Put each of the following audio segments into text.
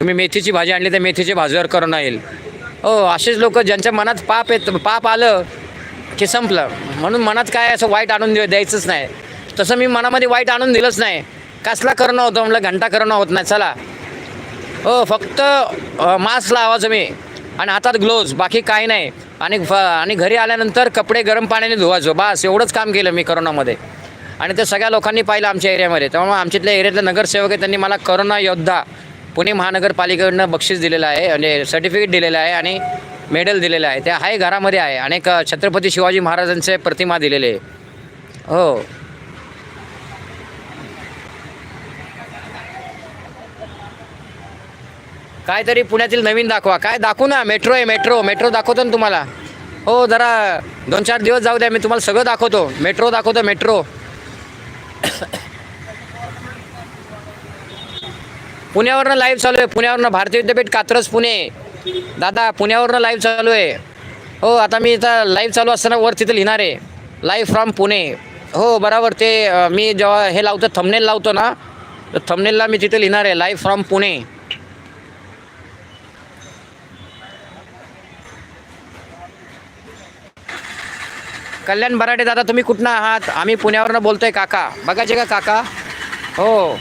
तुम्ही मेथीची भाजी आणली तर मेथीची भाजीवर करोना येईल हो असेच लोक ज्यांच्या मनात पाप येत पाप आलं की संपलं. म्हणून मनात काय असं वाईट आणून द्यायचंच नाही. तसं मी मनामध्ये वाईट आणून दिलंच नाही. कसला करणं होतं म्हटलं घंटा करणं होत नाही. चला. हो फक्त मास्क लावायचं मी आणि हातात ग्लोव्ज बाकी काही नाही. आणि फ आणि घरी आल्यानंतर कपडे गरम पाण्याने धुवायचो. बास एवढंच काम केलं मी करोनामध्ये. आणि ते सगळ्या लोकांनी पाहिलं आमच्या एरियामध्ये. त्यामुळे आमच्यातल्या एरियातले नगरसेवक आहे त्यांनी मला करोना योद्धा पुणे महानगरपालिकेकडनं बक्षीस दिलेलं आहे म्हणजे सर्टिफिकेट दिलेलं आहे आणि मेडल दिलेलं आहे. ते आहे घरामध्ये आहे. अनेक छत्रपती शिवाजी महाराजांचे प्रतिमा दिलेले आहे. हो. काहीतरी पुण्यातील नवीन दाखवा. काय दाखवू ना? मेट्रो आहे मेट्रो. मेट्रो दाखवतो ना तुम्हाला. हो जरा दोन चार दिवस जाऊ द्या. मी तुम्हाला सगळं दाखवतो. मेट्रो दाखवतो मेट्रो. पुण्यावरनं लाईव्ह चालू आहे. पुण्यावरनं भारतीय विद्यापीठ कात्रज पुणे. दादा पुण्यावरनं लाईव्ह चालू आहे. हो आता मी इथं लाईव्ह चालू असताना वर तिथं लिहिणार आहे. Live from Pune. हो बरोबर. ते मी जेव्हा हे लावतो थमनेल लावतो ना तर थमनेलला मी तिथे लिहिणार आहे. Live from Pune. कल्याण बराडे दादा तुम्ही कुठनं आहात? आम्ही पुण्यावरनं बोलतोय काका. बघायचे का काका. हो.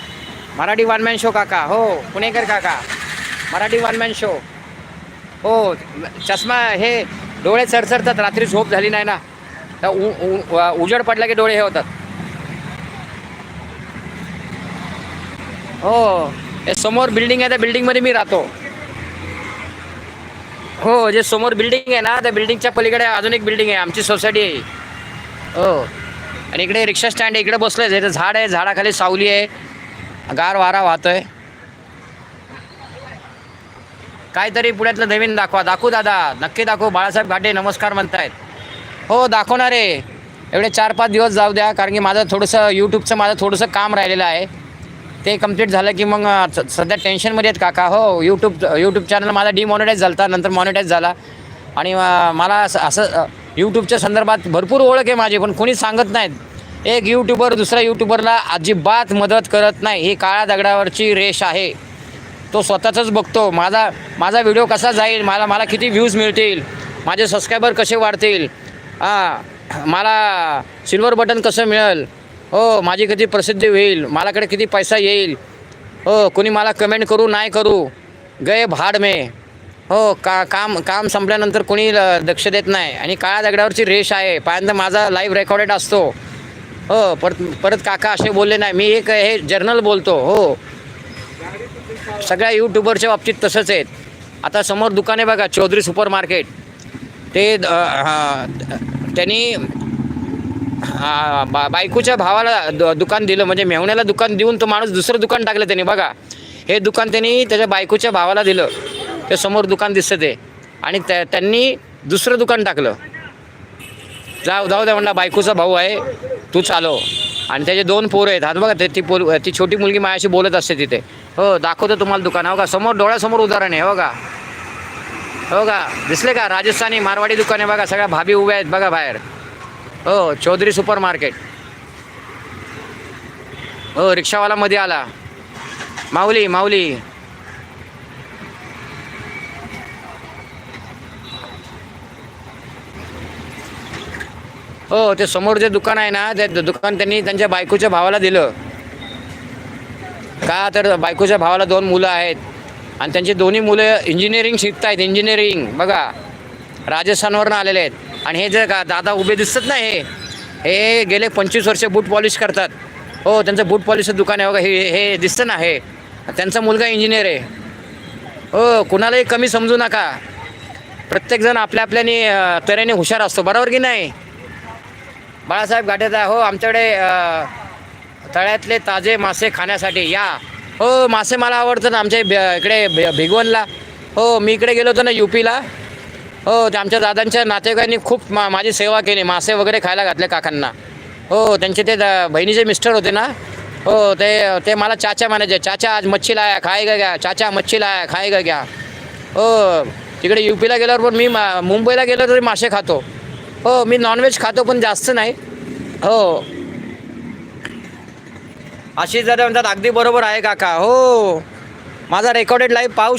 मराठी वनमॅन शो काका. हो पुणेकर काका. मराठी वनमॅन शो हो चष्मा हे डोळे चरचरतात रात्री झोप झाली नाही ना. तर उ- उ- उजेड पडला की डोळे हे होतात. हो हे समोर बिल्डिंग आहे त्या बिल्डिंगमध्ये मी राहतो. हो जे समोर बिल्डिंग आहे ना त्या बिल्डिंगच्या पलीकडे अजून एक बिल्डिंग आहे. आमची सोसायटी आहे. हो. आणि इकडे रिक्षा स्टँड आहे. इकडे बसलो आहे झाड आहे. झाडाखाली सावली आहे. गार वारा वाहतोय. काहीतरी पुण्यातलं नवीन दाखवा. दाखवू दादा. नक्की दाखवू. बाळासाहेब घाटे नमस्कार म्हणतायत. हो दाखवणार आहे. एवढे चार पाच दिवस जाऊ द्या कारण की माझं थोडंसं यूट्यूबचं माझं थोडंसं काम राहिलेलं आहे. ते कंप्लीट झालं की मग सध्या टेन्शनमध्ये आहेत काका. हो यूट्यूब यूट्यूब चॅनल माझा डिमॉनिटाईज झाला नंतर मॉनिटाईज झाला. आणि मला असं असं यूट्यूबच्या संदर्भात भरपूर ओळख आहे माझी पण कोणी सांगत नाहीत. एक यूट्यूबर दुसऱ्या यूट्यूबरला अजिबात मदत करत नाही. ही काळ्या दगडावरची रेष आहे. तो स्वतःचंच बघतो. माझा माझा व्हिडिओ कसा जाईल? मला मला किती व्ह्यूज मिळतील? माझे सबस्क्रायबर कसे वाढतील? हां मला सिल्वर बटन कसं मिळेल? हो माझी किती प्रसिद्धी होईल? मलाकडे किती पैसा येईल? हो कोणी मला कमेंट करू नाही करू? गए भाड मे. हो का काम काम संपल्यानंतर कोणी ल- लक्ष देत नाही. आणि काळ्या दगडावरची रेष आहे. पायांदा माझा लाईव्ह रेकॉर्डेड असतो. हो परत परत काका असे बोलले नाही मी एक हे जर्नल बोलतो. हो. सगळ्या यूट्यूबरच्या बाबतीत तसंच आहेत. आता समोर दुकान आहे बघा चौधरी सुपर मार्केट ते त्यांनी बा बायकोच्या भावाला द- दुकान दिलं. म्हणजे मेवण्याला दुकान देऊन तो माणूस दुसरं दुकान टाकलं त्यांनी बघा. हे दुकान त्यांनी त्याच्या बायकोच्या भावाला दिलं. ते समोर दुकान दिसतं ते. आणि त्या त्यांनी दुसरं दुकान टाकलं. जाऊ जाऊ द्या म्हणला बायकोचा भाऊ आहे. तू चालव. आणि त्याचे दोन पोरं आहेत. हात बघा ते ती पोर ती छोटी मुलगी माझ्याशी बोलत असते तिथे. हो दाखवतो तुम्हाला दुकान. हो का? समोर डोळ्यासमोर उदाहरण आहे. हो का? हो का? दिसले का? राजस्थानी मारवाडी दुकान आहे बघा. सगळ्या भाभी उभ्या आहेत बघा बाहेर. हो चौधरी सुपर मार्केट हो रिक्षावाला मध्ये आला. माऊली माऊली. हो ते समोर जे दुकान आहे ना ते दुकान त्यांनी त्यांच्या बायकोच्या भावाला दिलं. का तर बायकोच्या भावाला दोन मुलं आहेत. आणि त्यांची दोन्ही मुलं इंजिनिअरिंग शिकत आहेत इंजिनिअरिंग बघा राजस्थानवरनं आलेले आहेत. आणि हे जे का दादा उभे दिसतात ना हे हे गेले पंचवीस वर्ष बूट पॉलिश करतात. हो त्यांचं बूट पॉलिशचं दुकान आहे बघा हे हे दिसतं ना हे. त्यांचा मुलगा इंजिनियर आहे. हो कुणालाही कमी समजू नका. प्रत्येकजण आपल्या आपल्याने तऱ्हेने हुशार असतो. बरोबर की नाही? बाळासाहेब घाटेचा हो आमच्याकडे तळ्यातले ताजे मासे खाण्यासाठी या. हो मासे मला आवडतात आमच्या इकडे भे- भिगवणला. हो मी इकडे गेलो होतो ना यू पीला. हो ते आमच्या दादांच्या नातेवाईकांनी खूप मा माझी सेवा केली मासे वगैरे खायला घातले काकांना. हो त्यांचे ते द- बहिणीचे मिस्टर होते ना. हो ते ते मला चाचा म्हणायचे चाचा आज मच्छी लाया खायगा घ्या. चाचा मच्छी लाया खायगा घ्या. हो तिकडे यू पीला गेल्यावर पण मी मा- मुंबईला गेलो तरी मासे खातो. हो मी नॉनव्हेज खातो पण जास्त नाही. हो. आशिष दादा म्हणतात अगदी बरोबर आहे काका. हो. माझा रेकॉर्डेड लाईव्ह पाहू